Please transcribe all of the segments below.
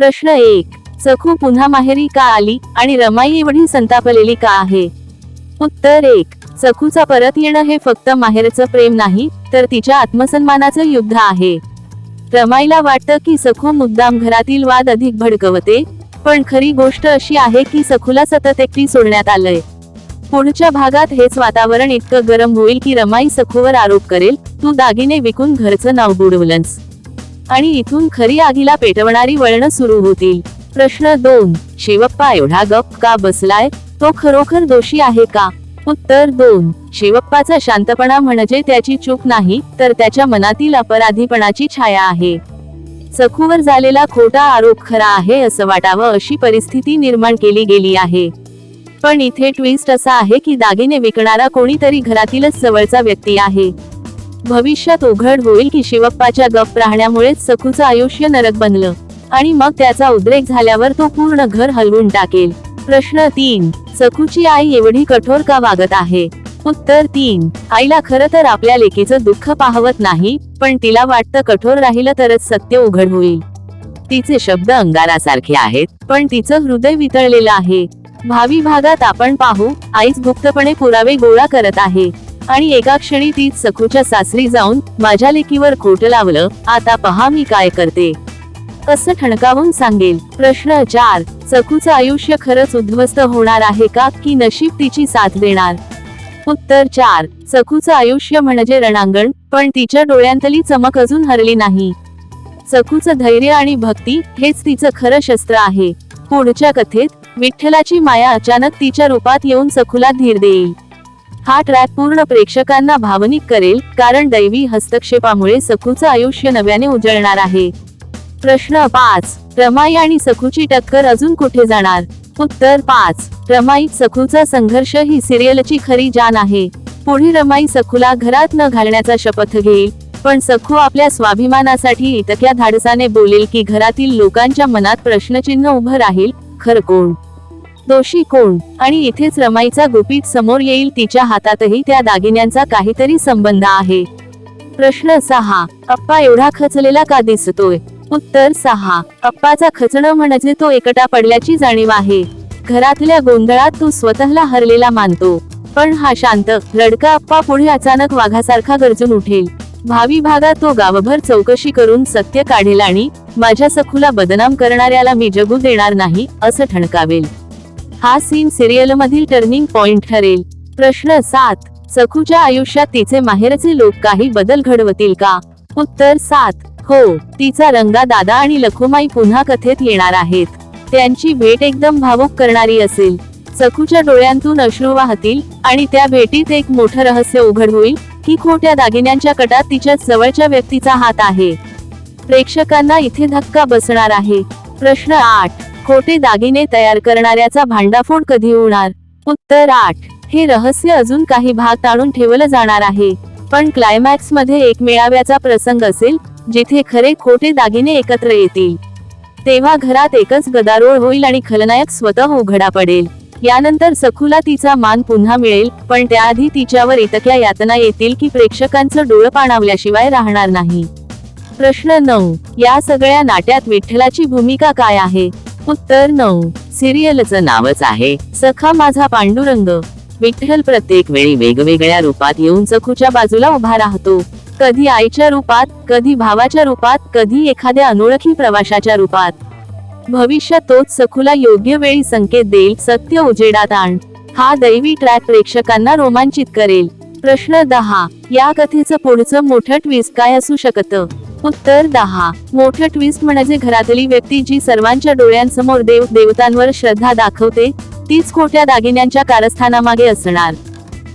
प्रश्न एक. सखू पुन्हा माहेरी का आली आणि रमाई एवढी संतापलेली का आहे? उत्तर एक. सखूचा परत येणं हे फक्त माहेरचं प्रेम नाही तर तिच्या आत्मसन्मानाचं युद्ध आहे. रमाईला वाटतं की सखू मुद्दाम घरातील वाद अधिक भडकवते पण खरी गोष्ट अशी आहे की सखूला सतत एकटी सोडण्यात आलंय. पुढच्या भागात हेच वातावरण इतकं गरम होईल की रमाई सखूवर आरोप करेल तू दागिने विकून घरचं नाव बुडवलंस. आणि इथून खरी आगीला पेटवणारी वळणं सुरू होतील. प्रश्न दोन शिवप्पा एवढा गप का बसलाय? तो खरोखर दोषी आहे का? उत्तर दोन शिवप्पाचा शांतपणा म्हणजे त्याची चूक नाही तर त्याच्या मनातील अपराधीपणाची छाया आहे. सखूवर झालेला खोटा आरोप खरा आहे असं वाटावं अशी परिस्थिती निर्माण केली गेली आहे. पण इथे ट्विस्ट असा आहे की दागिने विकणारा कोणीतरी घरातीलच जवळचा व्यक्ती आहे. भविष्यात उघड होईल की शिवप्पाच्या गप राहण्यामुळेच सखूचं आयुष्य नरक बनलं. आणि मग त्याचा उद्रेक झाल्यावर तो पूर्ण घर हलवून टाकेल. प्रश्न तीन सखूची आई एवढी कठोर का वागत आहे? उत्तर तीन आईला खरं तर आपल्या लेकीचं दुःख पाहवत नाही पण तिला वाटतं कठोर राहिलं तरच सत्य उघड होईल. तिचे शब्द अंगारासारखे आहेत पण तिचं हृदय वितळलेलं आहे. भावी भागात आपण पाहू आईच गुप्तपणे पुरावे गोळा करत आहे. आणि एका क्षणी तीच सखूच्या सासरी जाऊन माझ्या लेकीवर खोट लावलं आता पहा मी काय करते. कसं ठणकावून सांगेल. प्रश्न चार सखूचं आयुष्य खरंच उद्ध्वस्त होणार आहे का की नशीब तिची साथ देणार? उत्तर चार सखूचं आयुष्य म्हणजे रणांगण पण तिच्या डोळ्यांतली चमक अजून हरली नाही. सखूचं धैर्य आणि भक्ती हेच तिचं खरं शस्त्र आहे. पुढच्या कथेत विठ्ठलाची माया अचानक तिच्या रूपात येऊन सखूला धीर देईल. हा ट्रॅक पूर्ण प्रेक्षकांना भावनिक करेल कारण दैवी हस्तक्षेपामुळे सखूचं आयुष्य नव्याने उजळणार आहे. प्रश्न पाच रमाई आणि सखूची टक्कर अजून कुठे जाणार? उत्तर पाच रमाई सखूचा संघर्ष ही सिरियलची खरी जान आहे. पुढे रमाई सखूला घरात न घालण्याचा शपथ घेईल पण सखू आपल्या स्वाभिमानासाठी इतक्या धाडसाने बोलेल की घरातील लोकांच्या मनात प्रश्नचिन्ह उभं राहील खरं कोण? दोषी कोण? आणि इथेच रमाईचा गुपित समोर येईल तिच्या हातातही त्या दागिन्यांचा काहीतरी संबंध आहे. प्रश्न सहा. अप्पा एवढा खचलेला का दिसतोय? उत्तर सहा. अप्पाचा खचणं म्हणजे तो एकटा पडल्याची जाणीव आहे. घरातल्या गोंधळात तू स्वतःला हरलेला मानतो. पण हा शांत रडका अप्पा पुढे अचानक वाघासारखा गरजून उठेल. भावी भागात तो गावभर चौकशी करून सत्य काढेल आणि माझ्या सखूला बदनाम करणाऱ्याला मी जगू देणार नाही असं ठणकावेल. हा सीन सिरियल मधील टर्निंग पॉइंट ठरेल. प्रश्न सात सखूच्या आयुष्यात तिचे माहेरचे लोक काही बदल घडवतील का? उत्तर सात हो तिचा रंगा दादा आणि लखुमाई पुन्हा कथेत येणार आहेत. त्यांची भेट एकदम भावुक करणारी असेल. सखूच्या डोळ्यांतून अश्रू वाहतील आणि त्या भेटीत एक मोठं रहस्य उघड होईल की खोट्या दागिन्यांच्या कटात तिच्या जवळच्या व्यक्तीचा हात आहे. प्रेक्षकांना इथे धक्का बसणार आहे. प्रश्न आठ खोटे दागिने तयार करणाऱ्याचा भांडाफोड कधी होणार? उत्तर आठ. हे रहस्य अजून काही भाग ताणून ठेवलं जाणार आहे. पण क्लायमॅक्समध्ये एक मेळाव्याचा प्रसंग असेल जिथे खरे खोटे दागिने एकत्र येतील. तेव्हा घरात एकच गदारोळ होईल आणि खलनायक स्वतः उघडा पडेल. यानंतर सखूला तिचा मान पुन्हा मिळेल पण त्याआधी तिच्यावर इतक्या यातना येतील की प्रेक्षकांचं डोळं पाणावल्याशिवाय राहणार नाही. प्रश्न नऊ. या सगळ्या नाट्यात विठ्ठलाची भूमिका काय आहे? उत्तर नऊ. सिरियलचं नावच आहे सखा माझा पांडुरंग. विठ्ठल प्रत्येक वेळी वेगवेगळ्या रूपात येऊन सखूच्या बाजूला उभा राहतो. कधी आईच्या रूपात कधी भावाच्या रूपात कधी एखाद्या अनोळखी प्रवाशाच्या रूपात. भविष्यात तोच सखूला योग्य वेळी संकेत देईल सत्य उजेडात आण. हा दैवी ट्रॅक प्रेक्षकांना रोमांचित करेल. प्रश्न दहा. या कथेचं पुढचं मोठं ट्विस्ट काय असू शकतं? उत्तर दहा. मोठं ट्विस्ट म्हणजे घरातली व्यक्ती जी सर्वांच्या डोळ्यांसमोर देव देवतांवर श्रद्धा दाखवते तीच खोट्या दागिन्यांच्या कारस्थानामागे असणार.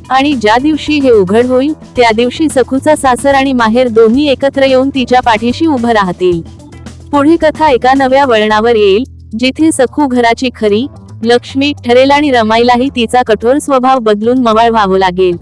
आणि ज्या दिवशी हे उघड होईल त्या दिवशी सखूचा सासर आणि माहेर दोन्ही एकत्र येऊन तिच्या पाठीशी उभं राहतील. पुढे कथा एका नव्या वळणावर येईल जिथे सखू घराची खरी लक्ष्मी ठरेल आणि रमाईलाही तिचा कठोर स्वभाव बदलून मवाळ व्हावं लागेल.